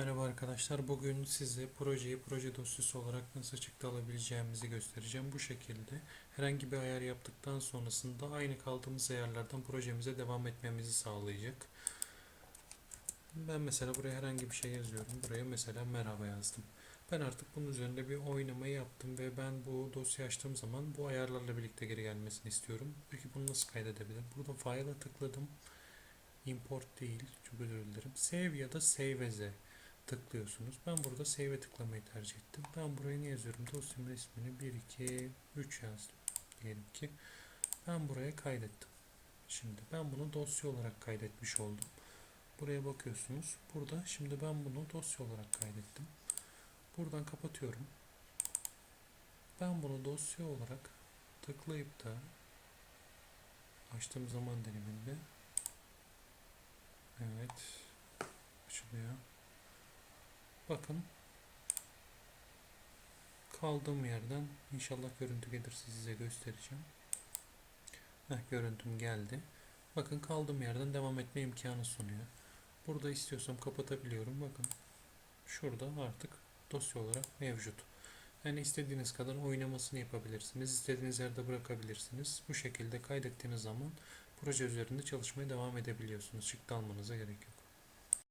Merhaba arkadaşlar. Bugün size projeyi proje dosyası olarak nasıl çıktı alabileceğimizi göstereceğim. Bu şekilde herhangi bir ayar yaptıktan sonrasında aynı kaldığımız ayarlardan projemize devam etmemizi sağlayacak. Ben mesela buraya herhangi bir şey yazıyorum. Buraya mesela merhaba yazdım. Ben artık bunun üzerinde bir oynama yaptım ve ben bu dosyayı açtığım zaman bu ayarlarla birlikte geri gelmesini istiyorum. Peki bunu nasıl kaydedebilirim? Burada file'a tıkladım. Import değil. Çok özür dilerim. Save ya da save as'e tıklıyorsunuz. Ben burada save'e tıklamayı tercih ettim. Ben buraya ne yazıyorum? Dosyamın ismini 1, 2, 3 yazdım. Diyelim ki. Ben buraya kaydettim. Şimdi ben bunu dosya olarak kaydetmiş oldum. Buraya bakıyorsunuz. Burada şimdi ben bunu dosya olarak kaydettim. Buradan kapatıyorum. Ben bunu dosya olarak tıklayıp da açtığım zaman diliminde Bakın kaldığım yerden inşallah görüntü gelirse size göstereceğim. Heh, görüntüm geldi. Bakın kaldığım yerden devam etme imkanı sunuyor. Burada istiyorsam kapatabiliyorum. Bakın şurada artık dosya olarak mevcut. Yani istediğiniz kadar oynamasını yapabilirsiniz. İstediğiniz yerde bırakabilirsiniz. Bu şekilde kaydettiğiniz zaman proje üzerinde çalışmaya devam edebiliyorsunuz. Çıktı almanıza gerek yok.